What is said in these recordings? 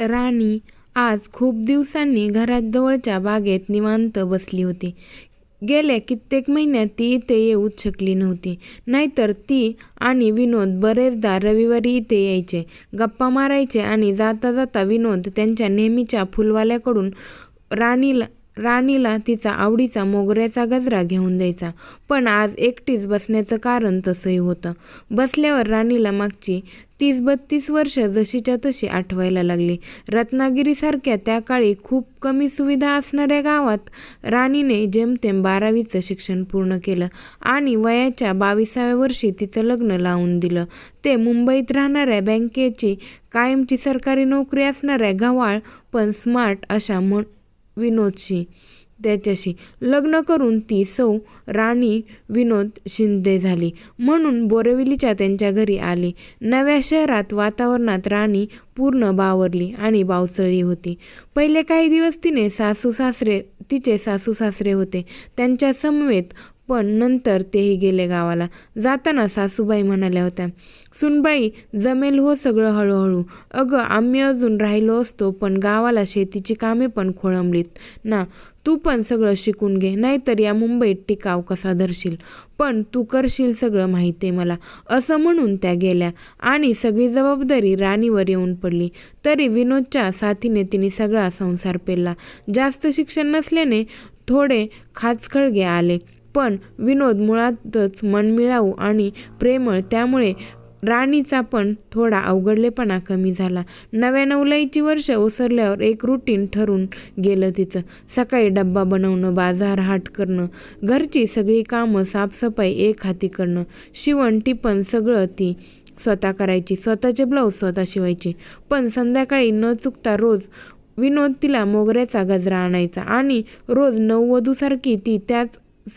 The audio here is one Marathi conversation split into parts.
राणी आज खूप दिवसांनी घरात जवळच्या बागेत निवांत बसली होती. गेल्या कित्येक महिन्यात ती इथे येऊच शकली नव्हती. नाहीतर ती आणि विनोद बरेचदा रविवारी इथे यायचे, गप्पा मारायचे आणि जाता जाता विनोद त्यांच्या नेहमीच्या फुलवाल्याकडून राणीला राणीला तिचा आवडीचा मोगऱ्याचा गजरा घेऊन द्यायचा. पण आज एकटीच बसण्याचं कारण तसंही होतं. बसल्यावर राणीला मागची तीस बत्तीस वर्षं जशीच्या तशी आठवायला लागली. रत्नागिरीसारख्या त्या काळी खूप कमी सुविधा असणाऱ्या गावात राणीने जेमतेम बारावीचं शिक्षण पूर्ण केलं आणि वयाच्या बाविसाव्या वर्षी तिचं लग्न लावून दिलं. ते मुंबईत राहणाऱ्या बँकेची कायमची सरकारी नोकरी असणाऱ्या गव्हाळ पण स्मार्ट अशा विनोदशी. त्याच्याशी लग्न करून ती सौ. राणी विनोद शिंदे झाली म्हणून बोरविलीच्या त्यांच्या घरी आली. नव्या शहरात वातावरणात राणी पूर्ण बावरली आणि बावसळी होती. पहिले काही दिवस तिने सासू सासरे तिचे सासू सासरे होते त्यांच्या समवेत पण नंतर तेही गेले गावाला. जाताना सासूबाई म्हणाल्या होत्या, सुनबाई जमेल हो सगळं हळूहळू. अगं आम्ही अजून राहिलो असतो पण गावाला शेतीची कामे पण खोळंबलीत ना. तू पण सगळं शिकून घे नाहीतर या मुंबईत टिकाव कसा धरशील. पण तू करशील सगळं माहिती आहे मला. असं म्हणून त्या गेल्या आणि सगळी जबाबदारी राणीवर येऊन पडली. तरी विनोदच्या साथीने तिने सगळा संसार पेलला. जास्त शिक्षण नसल्याने थोडे खाचखळगे आले. पण विनोद मुळातच मनमिळाऊ आणि प्रेमळ त्यामुळे राणीचा पण थोडा अवघडलेपणा कमी झाला. नव्या नवलाईची वर्ष ओसरल्यावर एक रुटीन ठरून गेलं तिचं. सकाळी डब्बा बनवणं, बाजार हाट करणं, घरची सगळी कामं साफसफाई एक हाती करणं, शिवण टिपण सगळं ती स्वतः करायची. स्वतःचे ब्लाऊज स्वतः शिवायची. पण संध्याकाळी न चुकता रोज विनोद तिला मोगऱ्याचा गजरा आणायचा आणि रोज नववधूसारखी ती त्याच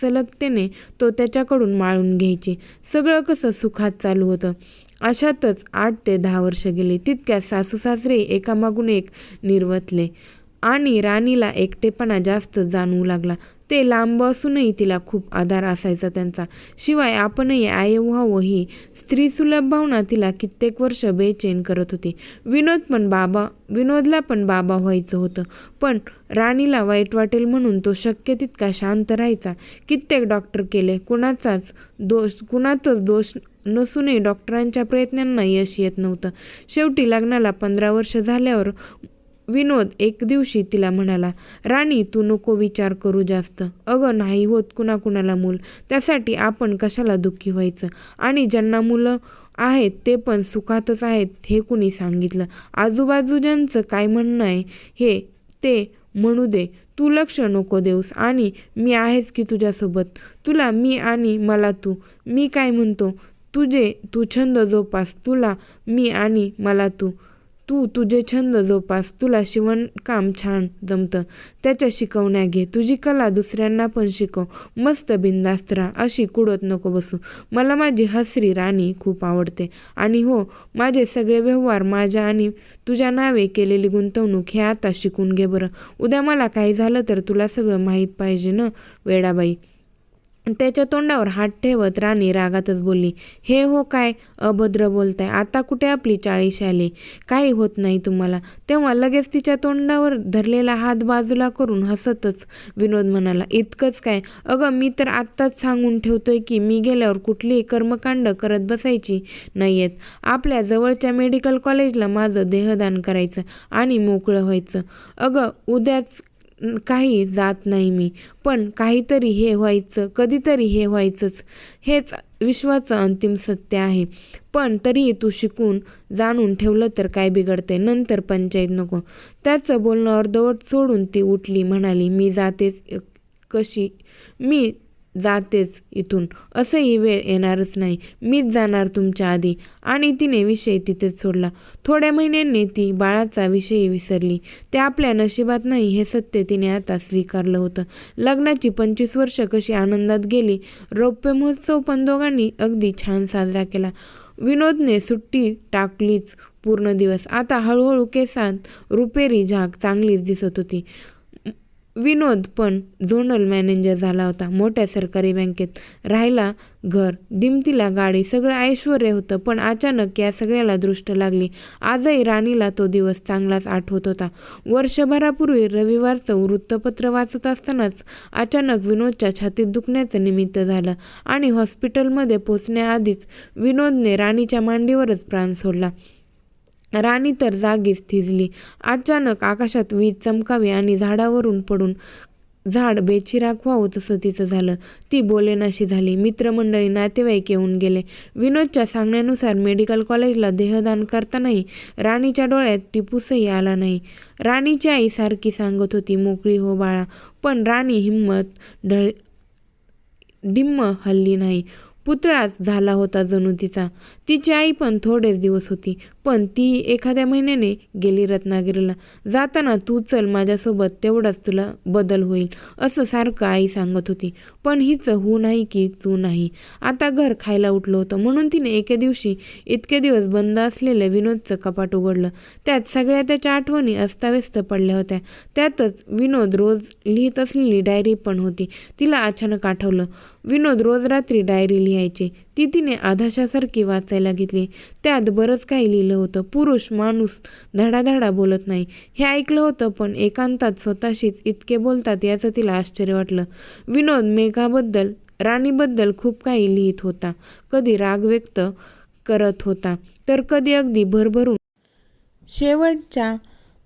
सलगतेने तो त्याच्याकडून माळून घ्यायची. सगळं कसं सुखात चालू होतं. अशातच आठ ते दहा वर्षं गेली. तितक्या सासू सासरे एकामागून एक निर्वतले आणि राणीला एकटेपणा जास्त जाणवू लागला. ते लांब असूनही तिला खूप आधार असायचा त्यांचा. शिवाय आपणही आई व्हावं ही स्त्रीसुलभ भावना तिला कित्येक वर्ष बेचैन करत होती. विनोद पण बाबा विनोदला पण बाबा व्हायचं होतं. पण राणीला वाईट वाटेल म्हणून तो शक्य तितका शांत राहायचा. कित्येक डॉक्टर केले. कुणाचाच दोष कुणातच दोष नसूनही डॉक्टरांच्या प्रयत्नांना यश येत नव्हतं. शेवटी लग्नाला पंधरा वर्ष झाल्यावर विनोद एक दिवशी तिला म्हणाला, राणी तू नको विचार करू जास्त. अगं नाही होत कुणाकुणाला मूल. त्यासाठी आपण कशाला दुःखी व्हायचं. आणि ज्यांना मुलं आहेत ते पण सुखातच आहेत हे कुणी सांगितलं. आजूबाजूच्यांचं काय म्हणणं आहे हे ते म्हणू दे. तू लक्ष नको देऊस आणि मी आहेच की तुझ्यासोबत. तुला मी आणि मला तू. मी काय म्हणतो, तुझे तू छंद जोपास. तुला मी आणि मला तू. तू तुझे छंद जोपास. तुला शिवणकाम छान जमतं. त्याच्या शिकवण्या घे. तुझी कला दुसऱ्यांना पण शिकव. मस्त बिनधास्त राहा. अशी कुडत नको बसू. मला माझी हसरी राणी खूप आवडते. आणि हो माझे सगळे व्यवहार माझ्या आणि तुझ्या नावे केलेली गुंतवणूक हे आता शिकून घे बरं. उद्या मला काही झालं तर तुला सगळं माहीत पाहिजे ना वेडाबाई. त्याच्या तोंडावर हात ठेवत राणी रागातच बोलली, हे हो काय अभद्र बोलताय. आता कुठे आपली चाळीस आली. काही होत नाही तुम्हाला. तेव्हा लगेच तिच्या तोंडावर धरलेला हात बाजूला करून हसतच विनोद म्हणाला, इतकंच काय. अगं मी तर आत्ताच सांगून ठेवतोय की मी गेल्यावर कुठलीही कर्मकांड करत बसायची नाहीयेत. आपल्या जवळच्या मेडिकल कॉलेजला माझं देहदान करायचं आणि मोकळं व्हायचं. अगं उद्याच काही जात नाही मी. पण काहीतरी हे व्हायचं कधीतरी हे व्हायचंच. हेच विश्वाचं अंतिम सत्य आहे. पण तरीही तू शिकून जाणून ठेवलं तर काय बिघडते नंतर पंचाईत नको. त्याचं बोलणं अर्धवट सोडून ती उठली. म्हणाली, मी जातेच कशी मी जातेच इथून. असंही वेळ येणारच नाही. मीच जाणार तुमच्या आधी. आणि तिने विषय तिथेच सोडला. थोड्या महिन्यांनी ती बाळाचा विषयही विसरली. ते आपल्या नशिबात नाही हे सत्य तिने आता स्वीकारलं होतं. लग्नाची पंचवीस वर्षं कशी आनंदात गेली. रौप्य महोत्सव पण दोघांनी अगदी छान साजरा केला. विनोदने सुट्टी टाकलीच पूर्ण दिवस. आता हळूहळू केसांत रुपेरी झाक चांगलीच दिसत होती. विनोद पण झोनल मॅनेजर झाला होता. मोठ्या सरकारी बँकेत राहिला घर. दिमतीला गाडी. सगळं ऐश्वर होतं पण अचानक या सगळ्याला दृष्ट लागली. आजही राणीला तो दिवस चांगलाच आठवत होता. वर्षभरापूर्वी रविवारचं वृत्तपत्र वाचत असतानाच अचानक विनोदच्या छातीत दुखण्याचं निमित्त झालं आणि हॉस्पिटलमध्ये पोचण्याआधीच विनोदने राणीच्या मांडीवरच प्राण सोडला. राणी तर जागीच थिजली. अचानक आकाशात वीज चमकावी आणि झाडावरून पडून झाड बेचिराग व्हावं तसं तिचं झालं. ती बोलेनाशी झाली. मित्रमंडळी नातेवाईक येऊन गेले. विनोदच्या सांगण्यानुसार मेडिकल कॉलेजला देहदान करतानाही राणीच्या डोळ्यात टिपूसही आला नाही. राणीची आई सारखी सांगत होती मोकळी हो बाळा. पण राणी हिंमत ढळ डिम्म हल्ली नाही. पुतळाच झाला होता जणू तिचा तिची आई पण थोडेच दिवस होती पण ती एखाद्या महिन्याने गेली रत्नागिरीला. जाताना तू चल माझ्यासोबत तेवढाच तुला बदल होईल असं सारखं आई सांगत होती. पण हिचं हू नाही की तू नाही. आता घर खायला उठलं होतं. म्हणून तिने एके दिवशी इतके दिवस बंद असलेलं विनोदचं कपाट उघडलं. त्यात सगळ्या त्याच्या आठवणी अस्ताव्यस्त पडल्या होत्या. त्यातच विनोद रोज लिहित असलेली डायरी पण होती. तिला अचानक आठवलं. विनोद रोज रात्री डायरी लिहायचे. ती तिने आधाशासारखी वाचायला घेतली. त्यात बरंच काही लिहिलं होतं. पुरुष माणूस धडाधडा बोलत नाही. हे ऐकलं होतं पण एकांतात स्वतःशीच इतके बोलतात याचं तिला आश्चर्य वाटलं. विनोद मेघाबद्दल राणीबद्दल खूप काही लिहित होता. कधी राग व्यक्त करत होता तर कधी अगदी भरभरून. शेवटच्या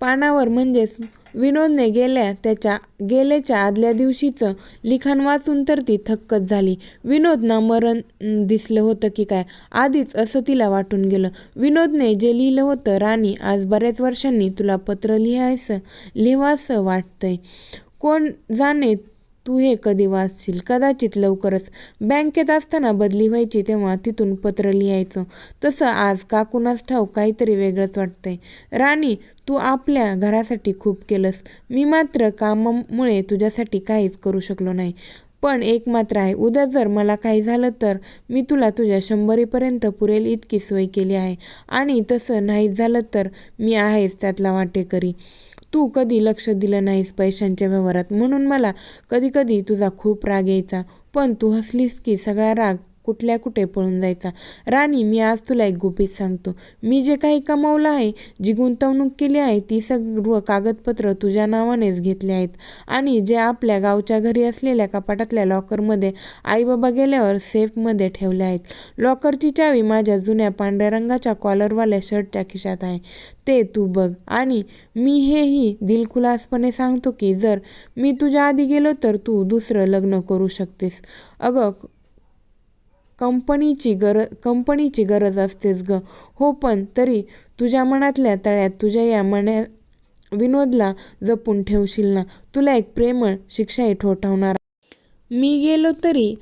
पानावर म्हणजेच विनोदने गेल्या त्याच्या गेल्याच्या आदल्या दिवशीचं लिखाण वाचून तर ती थक्कच झाली. विनोदना मरण दिसलं होतं की काय? आधीच असं तिला वाटून गेलं. विनोदने जे लिहिलं होतं राणी आज बऱ्याच वर्षांनी तुला पत्र लिहायचं लिहावंसं वाटतंय. कोण जाणे तू हे कधी वाचशील? कदाचित लवकरच. बँकेत असताना बदली व्हायची तेव्हा तिथून पत्र लिहायचं. तसं आज काकूनाच ठाऊ काहीतरी वेगळंच वाटतंय. राणी तू आपल्या घरासाठी खूप केलंस. मी मात्र कामामुळे तुझ्यासाठी काहीच करू शकलो नाही. पण एक मात्र आहे उद्या जर मला काही झालं तर मी तुला तुझ्या शंभरीपर्यंत पुरेल इतकी सोय केली आहे. आणि तसं नाही झालं तर मी आहेच त्यातला वाटेकरी. तू कधी लक्ष दिलं नाहीस पैशांच्या व्यवहारात? म्हणून मला कधीकधी तुझा खूप राग यायचा. पण तू हसलीस की सगळा राग कुठल्या कुठे पळून जायचा. राणी मी आज तुला एक गुपित सांगतो. मी जे काही कमावलं आहे जी गुंतवणूक केली आहे ती सर्व कागदपत्र तुझ्या नावानेच घेतली आहेत. आणि जे आपल्या गावच्या घरी असलेल्या कपाटातल्या लॉकरमध्ये आईबाबा गेल्यावर सेफमध्ये ठेवले आहेत. लॉकरची चावी माझ्या जुन्या पांढऱ्या रंगाच्या कॉलरवाल्या शर्टच्या खिशात आहे. ते तू बघ. आणि मी हेही दिलखुलासपणे सांगतो की जर मी तुझ्या आधी गेलो तर तू दुसरं लग्न करू शकतेस. अगं कंपनीची गरज कंपनीची गरज असतेच ग. हो पण तरी तुझ्या मनातल्या तळ्यात तुझ्या या मना विनोदला जपून ठेवशील ना? तुला एक प्रेमळ शिक्षाही ठोठावणार. मी गेलो तरी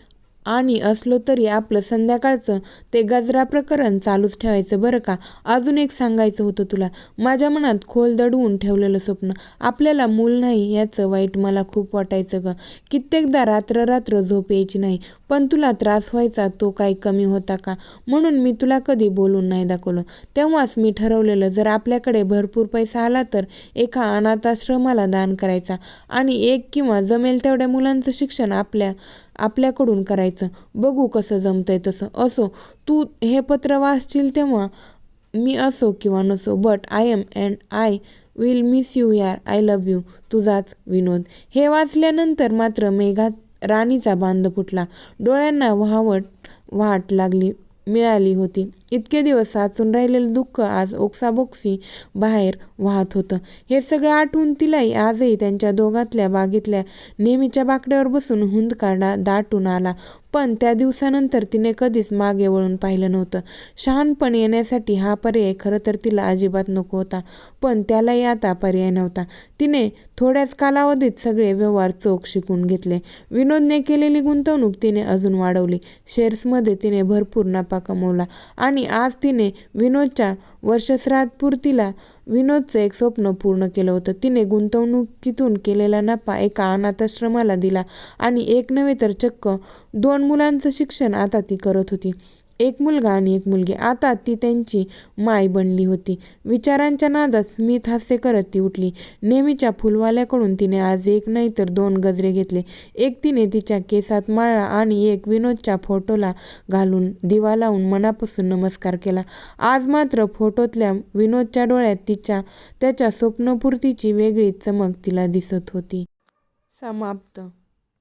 आणि असलो तरी आपलं संध्याकाळचं ते गजरा प्रकरण चालूच ठेवायचं बरं का? अजून एक सांगायचं होतं तुला. माझ्या मनात खोल दडवून ठेवलेलं स्वप्न. आपल्याला मूल नाही याचं वाईट मला खूप वाटायचं ग. कित्येकदा रात्र रात्र झोप यायची नाही. पण तुला त्रास व्हायचा तो काही कमी होता का? म्हणून मी तुला कधी बोलून नाही दाखवलं. तेव्हाच मी ठरवलेलं जर आपल्याकडे भरपूर पैसा आला तर एका अनाथाश्रमाला दान करायचा. आणि एक किंवा जमेल तेवढ्या मुलांचं शिक्षण आपल्या आपल्याकडून करायचं. बघू कसं जमतंय तसं. असो तू हे पत्र वाचशील तेव्हा मी असो किंवा नसो but I am and I will miss you यार. आय लव्ह यू तुझाच विनोद. हे वाचल्यानंतर मात्र मेघात राणीचा बांध फुटला. डोळ्यांना वहावट वाट लागली मिळाली होती. इतके दिवस साचून राहिलेलं दुःख आज ओक्साबोक्सी बाहेर वाहत होतं. हे सगळं आठवून तिलाही आजही त्यांच्या दोघातल्या बागेतल्या नेहमीच्या बाकड्यावर बसून हुंदकारडा दाटून आला. पण त्या दिवसानंतर तिने कधीच मागे वळून पाहिलं नव्हतं. शहाणपण येण्यासाठी हा पर्याय खरं तर तिला अजिबात नको होता पण त्यालाही आता पर्याय नव्हता. तिने थोड्याच कालावधीत सगळे व्यवहार चोख शिकून घेतले. विनोदने केलेली गुंतवणूक तिने अजून वाढवली. शेअर्समध्ये तिने भरपूर नफा कमवला आणि आज तिने विनोदच्या वर्षश्राद्धपूर्तीला विनोदचं एक स्वप्न पूर्ण केलं होतं. तिने गुंतवणुकीतून केलेला नफा एका अनाथाश्रमाला दिला. आणि एक नव्हे तर चक्क दोन मुलांचं शिक्षण आता ती करत होती. एक मुलगा आणि एक मुलगी. आता ती त्यांची माय बनली होती. विचारांच्या नादात स्मित हास्य करत ती उठली. नेहमीच्या फुलवाल्याकडून तिने आज एक नाही तर दोन गजरे घेतले. एक तिने तिच्या केसात माळा आणि एक विनोदच्या फोटोला घालून दिवा लावून मनापासून नमस्कार केला. आज मात्र फोटोतल्या विनोदच्या डोळ्यात तिच्या त्याच्या स्वप्नपूर्तीची वेगळी चमक तिला दिसत होती. समाप्त.